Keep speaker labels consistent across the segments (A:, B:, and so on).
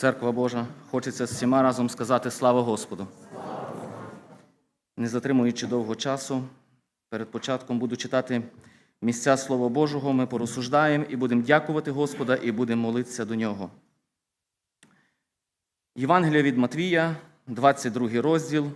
A: Церква Божа, хочеться з всіма разом сказати слава Господу. Не затримуючи довго часу, перед початком буду читати місця Слова Божого, ми порозсуждаємо і будемо дякувати Господа, і будемо молитися до Нього. Євангелія від Матвія, 22 розділ.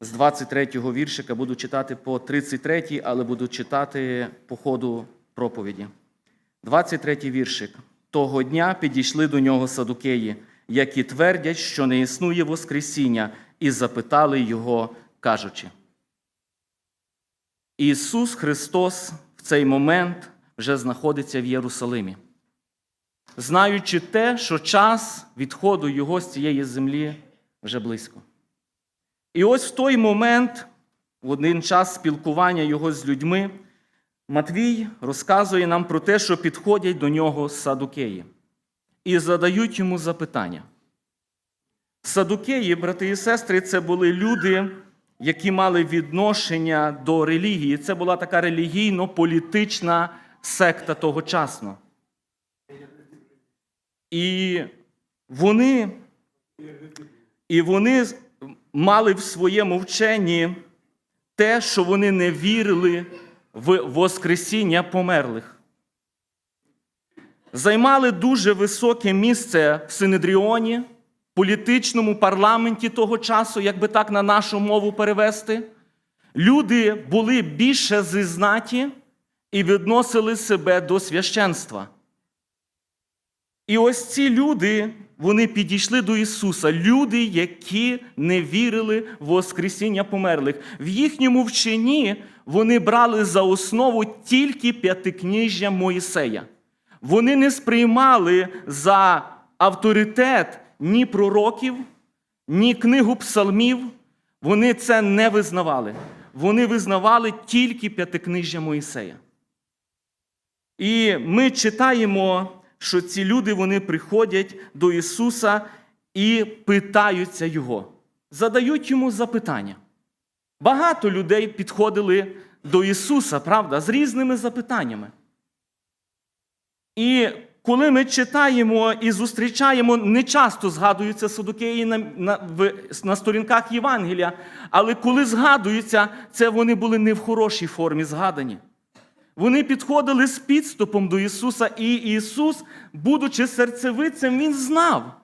A: З 23 віршика буду читати по 33, але буду читати по ходу проповіді. 23 віршик. Того дня підійшли до нього садукеї, які твердять, що не існує Воскресіння, і запитали його, кажучи. Ісус Христос в цей момент вже знаходиться в Єрусалимі, знаючи те, що час відходу Його з цієї землі вже близько. І ось в той момент, в один час спілкування Його з людьми, Матвій розказує нам про те, що підходять до нього садукеї і задають йому запитання. Садукеї, брати і сестри, це були люди, які мали відношення до релігії. Це була така релігійно-політична секта тогочасно. І вони, і вони мали в своєму вченні те, що вони не вірили в Воскресіння померлих. Займали дуже високе місце в Синедріоні, політичному парламенті того часу, як би так на нашу мову перевести. Люди були більше зізнаті і відносили себе до священства. І ось ці люди, вони підійшли до Ісуса, люди, які не вірили в Воскресіння померлих. В їхньому вченні вони брали за основу тільки п'ятикніжжя Моїсея. Вони не сприймали за авторитет ні пророків, ні книгу псалмів. Вони це не визнавали. Вони визнавали тільки п'ятикнижжя Моїсея. І ми читаємо, що ці люди вони приходять до Ісуса і питаються Його, задають йому запитання. Багато людей підходили до Ісуса, правда, з різними запитаннями. І коли ми читаємо і зустрічаємо, не часто згадуються садукеї на, на, на сторінках Євангелія, але коли згадуються, це вони були не в хорошій формі згадані. Вони підходили з підступом до Ісуса, і Ісус, будучи серцевицем, Він знав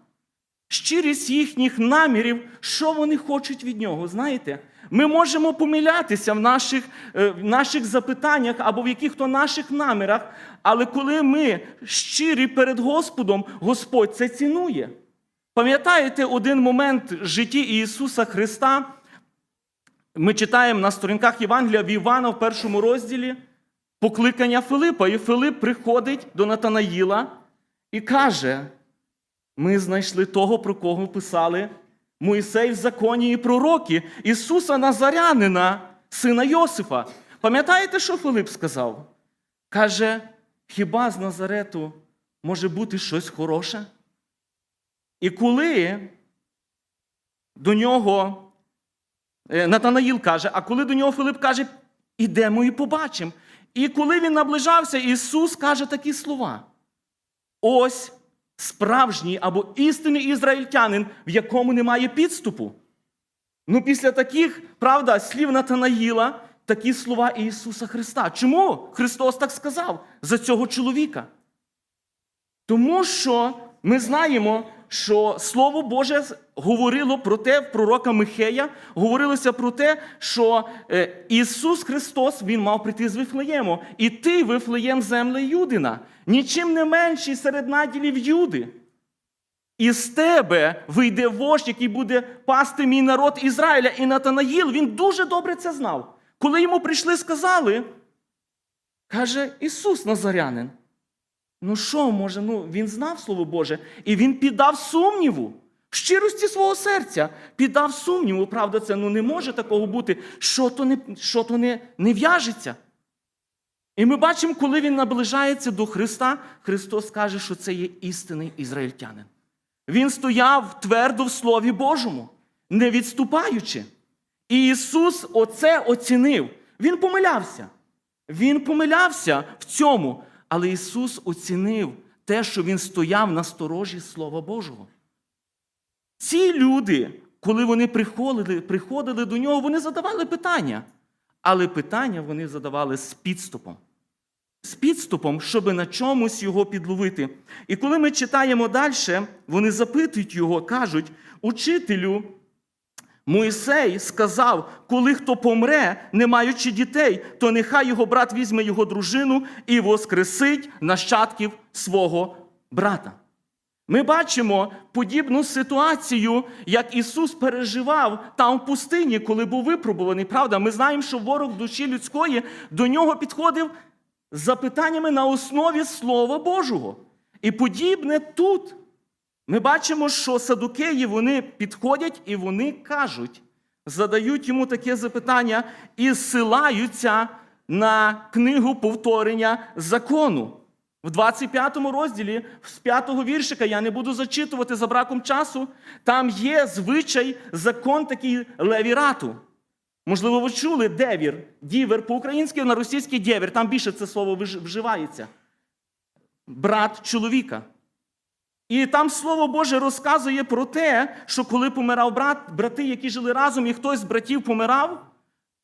A: щирість їхніх намірів, що вони хочуть від Нього. Знаєте, ми можемо помилятися в наших, е, в наших запитаннях або в яких-то наших намірах, але коли ми щирі перед Господом, Господь це цінує. Пам'ятаєте один момент в житті Ісуса Христа? Ми читаємо на сторінках Євангелія в Івана в першому розділі покликання Филипа. І Филип приходить до Натанаїла і каже: ми знайшли того, про кого писали Моїсей в законі і пророки, Ісуса Назарянина, сина Йосифа. Пам'ятаєте, що Филип сказав? Каже, хіба з Назарету може бути щось хороше? І коли до нього е, Натанаїл каже, а коли до нього Филип каже, ідемо і побачимо. І коли він наближався, Ісус каже такі слова. Ось справжній або істинний ізраїльтянин, в якому немає підступу. Ну, після таких, правда, слів Натанаїла, такі слова Ісуса Христа. Чому Христос так сказав за цього чоловіка? Тому що ми знаємо, що Слово Боже говорило про те, в пророка Михея говорилося про те, що е, Ісус Христос Він мав прийти з Вифлеєму. І ти, Вифлеєм, земле Юдина, нічим не менший серед наділів Юди. І з тебе вийде вождь, який буде пасти мій народ Ізраїля. І Натанаїл, він дуже добре це знав. Коли йому прийшли, сказали, каже Ісус Назарянин. Ну що може? Ну він знав Слово Боже, і він піддав сумніву. В щирості свого серця піддав сумніву. Правда, це ну не може такого бути, що то не що то не, не в'яжеться. І ми бачимо, коли він наближається до Христа, Христос каже, що це є істинний ізраїльтянин. Він стояв твердо в Слові Божому, не відступаючи. І Ісус оце оцінив. Він помилявся. Він помилявся в цьому. Але Ісус оцінив те, що він стояв на сторожі Слова Божого. Ці люди, коли вони приходили, приходили до нього, вони задавали питання. Але питання вони задавали з підступом. З підступом, щоб на чомусь його підловити. І коли ми читаємо далі, вони запитують його, кажуть: учителю, Моїсей сказав, коли хто помре, не маючи дітей, то нехай його брат візьме його дружину і воскресить нащадків свого брата. Ми бачимо подібну ситуацію, як Ісус переживав там в пустині, коли був випробуваний. Правда, ми знаємо, що ворог душі людської до нього підходив з запитаннями на основі Слова Божого. І подібне тут. Ми бачимо, що садукеї вони підходять і вони кажуть, задають йому таке запитання і зсилаються на книгу повторення закону. В 25 розділі, з 5 віршика, я не буду зачитувати за браком часу, там є звичай, закон такий левірату. Можливо, ви чули девір, дівер по-українськи, на російський дєвір, там більше це слово вживається. Брат чоловіка. І там Слово Боже розказує про те, що коли помирав брат, брати, які жили разом, і хтось з братів помирав,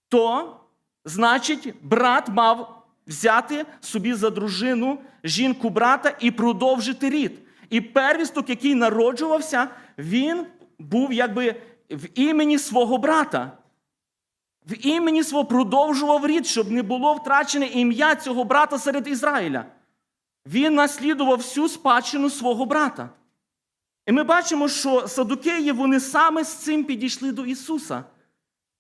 A: то, значить, брат мав взяти собі за дружину жінку брата і продовжити рід. І первісток, який народжувався, він був якби в імені свого брата. В імені свого продовжував рід, щоб не було втрачене ім'я цього брата серед Ізраїля. Він наслідував всю спадщину свого брата. І ми бачимо, що садукеї вони саме з цим підійшли до Ісуса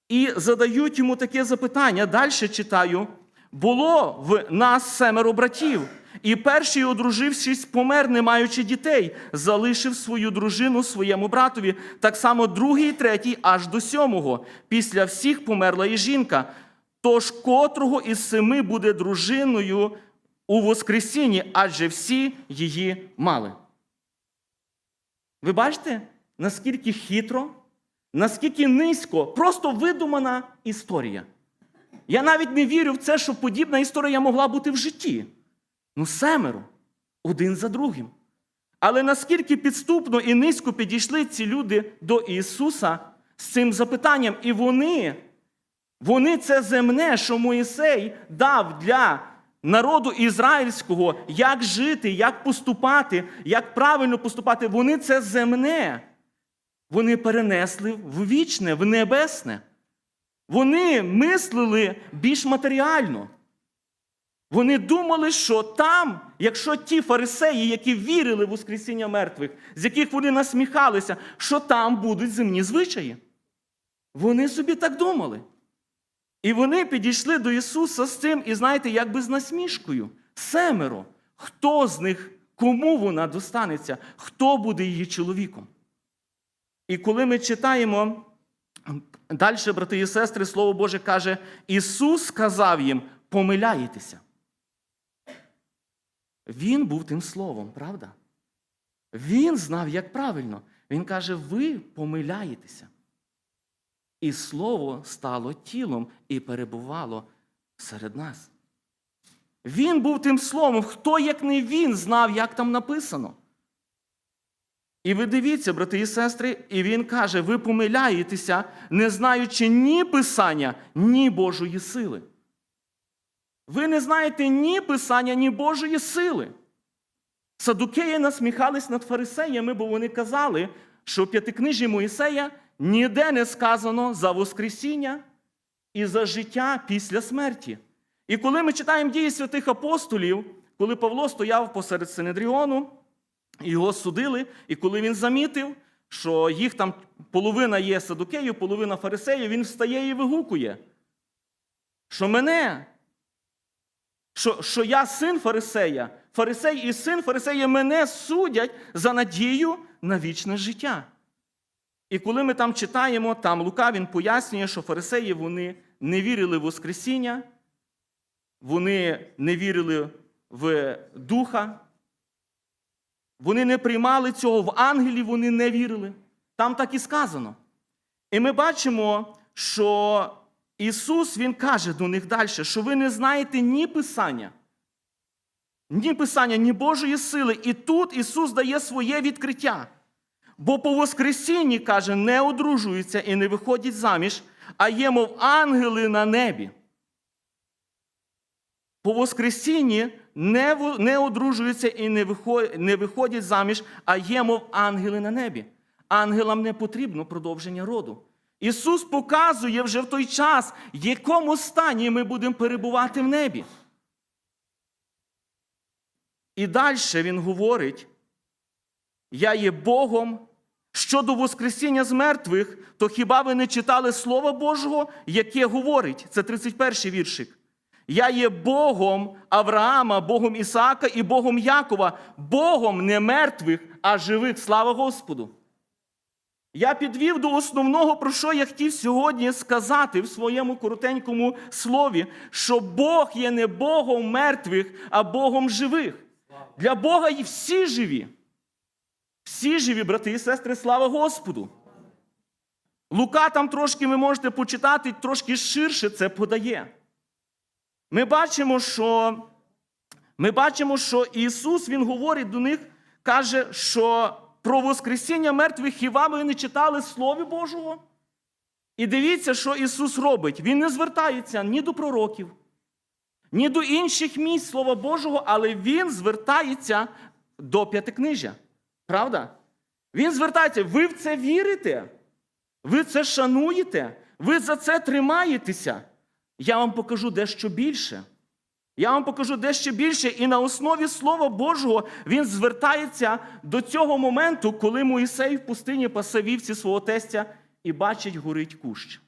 A: і задають йому таке запитання. Далі читаю: було в нас семеро братів, і перший, одружившись, помер, не маючи дітей, залишив свою дружину своєму братові. Так само другий третій, аж до сьомого. Після всіх померла і жінка. Тож котрого із семи буде дружиною у Воскресінні, адже всі її мали. Ви бачите, наскільки хитро, наскільки низько, просто видумана історія. Я навіть не вірю в це, що подібна історія могла бути в житті. Ну, семеро, один за другим. Але наскільки підступно і низько підійшли ці люди до Ісуса з цим запитанням, і вони, вони це земне, що Моїсей дав для народу ізраїльського, як жити, як поступати, як правильно поступати, вони це земне. Вони перенесли в вічне, в небесне. Вони мислили більш матеріально. Вони думали, що там, якщо ті фарисеї, які вірили в Воскресіння мертвих, з яких вони насміхалися, що там будуть земні звичаї. Вони собі так думали. І вони підійшли до Ісуса з цим, і знаєте, якби з насмішкою. Семеро. Хто з них, кому вона достанеться, хто буде її чоловіком? І коли ми читаємо далі, брати і сестри, Слово Боже каже, Ісус сказав їм, помиляєтеся. Він був тим словом, правда? Він знав, як правильно. Він каже, ви помиляєтеся. І слово стало тілом і перебувало серед нас. Він був тим словом, хто, як не він, знав, як там написано. І ви дивіться, брати і сестри, і він каже: ви помиляєтеся, не знаючи ні Писання, ні Божої сили. Ви не знаєте ні Писання, ні Божої сили. Садукеї насміхались над фарисеями, бо вони казали, що п'ятикнижі Моїсея ніде не сказано за Воскресіння і за життя після смерті. І коли ми читаємо дії святих апостолів, коли Павло стояв посеред Синедріону, його судили, і коли він замітив, що їх там половина є садукеїв, половина фарисеїв, він встає і вигукує, що мене, що, що я син фарисея, фарисей і син фарисея мене судять за надію на вічне життя. І коли ми там читаємо, там Лука він пояснює, що фарисеї вони не вірили в Воскресіння, вони не вірили в Духа, вони не приймали цього, в ангелів вони не вірили. Там так і сказано. І ми бачимо, що Ісус Він каже до них далі, що ви не знаєте ні Писання, ні Писання, ні Божої сили. І тут Ісус дає своє відкриття. Бо по Воскресінні, каже, не одружуються і не виходять заміж, а є, мов ангели на небі. По Воскресінні не, не одружуються і не виходять заміж, а є, мов ангели на небі. Ангелам не потрібно продовження роду. Ісус показує вже в той час, в якому стані ми будемо перебувати в небі. І далі Він говорить: Я є Богом. Щодо Воскресіння з мертвих, то хіба ви не читали Слова Божого, яке говорить? Це 31 віршик. Я є Богом Авраама, Богом Ісаака і Богом Якова, Богом не мертвих, а живих. Слава Господу! Я підвів до основного, про що я хотів сьогодні сказати в своєму коротенькому слові, що Бог є не Богом мертвих, а Богом живих. Для Бога і всі живі. Всі живі, брати і сестри, слава Господу. Лука там трошки ви можете почитати, трошки ширше це подає. Ми бачимо, що, ми бачимо, що Ісус Він говорить до них, каже, що про Воскресіння мертвих хіба ви не читали Слові Божого? І дивіться, що Ісус робить. Він не звертається ні до пророків, ні до інших місць Слова Божого, але Він звертається до п'ятикнижжя. Правда? Він звертається, ви в це вірите? Ви це шануєте? Ви за це тримаєтеся? Я вам покажу дещо більше. Я вам покажу дещо більше, і на основі Слова Божого він звертається до цього моменту, коли Моїсей в пустині пасе свого тестя і бачить, горить кущ.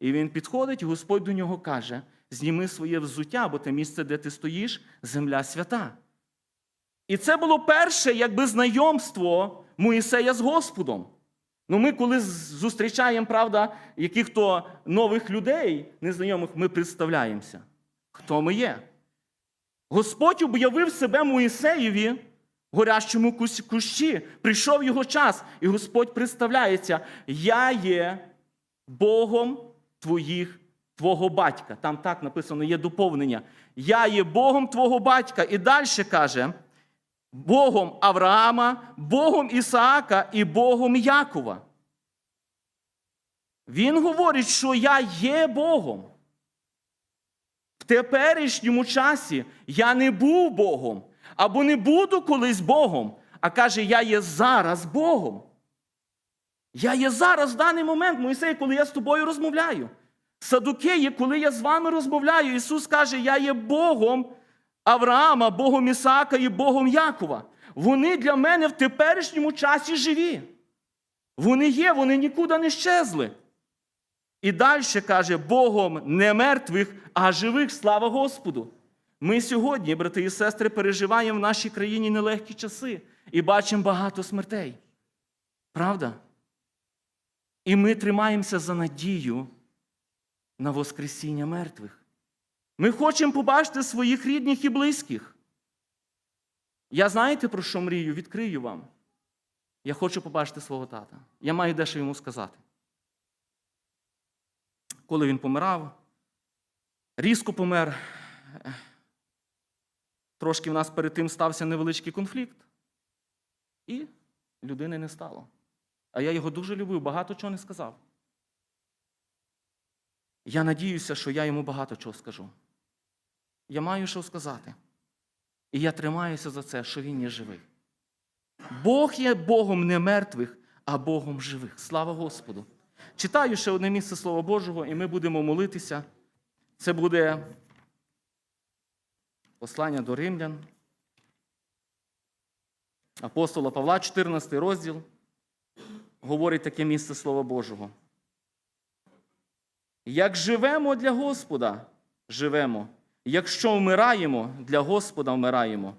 A: І він підходить, і Господь до нього каже: зніми своє взуття, бо те місце, де ти стоїш, земля свята. І це було перше, якби знайомство Моїсея з Господом. Ну, ми, коли зустрічаємо, правда, яких-то нових людей, незнайомих, ми представляємося, хто ми є. Господь об'явив себе Моїсеєві в горящому кущі. Прийшов його час, і Господь представляється: Я є Богом твоїх, твого батька. Там так написано, є доповнення. Я є Богом твого батька. І далі каже: Богом Авраама, Богом Ісаака і Богом Якова. Він говорить, що я є Богом. В теперішньому часі я не був Богом або не буду колись Богом, а каже, я є зараз Богом. Я є зараз в даний момент, Моїсей, коли я з тобою розмовляю. Садукеї, коли я з вами розмовляю, Ісус каже, я є Богом Авраама, Богом Ісаака і Богом Якова. Вони для мене в теперішньому часі живі. Вони є, вони нікуди не щезли. І далі каже, Богом не мертвих, а живих, слава Господу. Ми сьогодні, брати і сестри, переживаємо в нашій країні нелегкі часи і бачимо багато смертей. Правда? І ми тримаємося за надію на Воскресіння мертвих. Ми хочемо побачити своїх рідних і близьких. Я знаєте, про що мрію? Відкрию вам. Я хочу побачити свого тата. Я маю дещо йому сказати. Коли він помирав, різко помер. Трошки в нас перед тим стався невеличкий конфлікт, і людини не стало. А я його дуже любив, багато чого не сказав. Я надіюся, що я йому багато чого скажу. Я маю що сказати. І я тримаюся за це, що він є живий. Бог є Богом не мертвих, а Богом живих. Слава Господу! Читаю ще одне місце Слова Божого, і ми будемо молитися. Це буде послання до римлян. Апостола Павла, 14 розділ, говорить таке місце Слова Божого. Як живемо для Господа, живемо. Якщо вмираємо, для Господа вмираємо.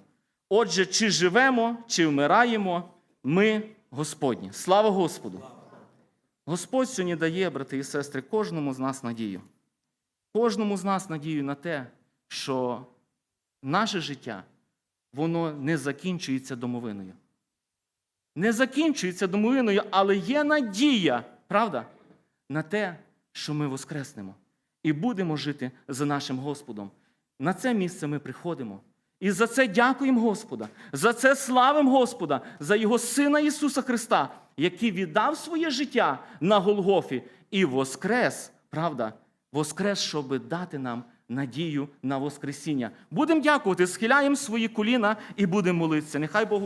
A: Отже, чи живемо, чи вмираємо, ми Господні. Слава Господу! Господь сьогодні дає, брати і сестри, кожному з нас надію. Кожному з нас надію на те, що наше життя, воно не закінчується домовиною. Не закінчується домовиною, але є надія, правда, на те, що ми воскреснемо і будемо жити за нашим Господом. На це місце ми приходимо І за це дякуємо Господа. За це славимо Господа, за Його Сина Ісуса Христа, який віддав своє життя на Голгофі і воскрес, правда, воскрес, щоб дати нам надію на Воскресіння. Будемо дякувати, схиляємо свої коліна і будемо молитися. Нехай Бог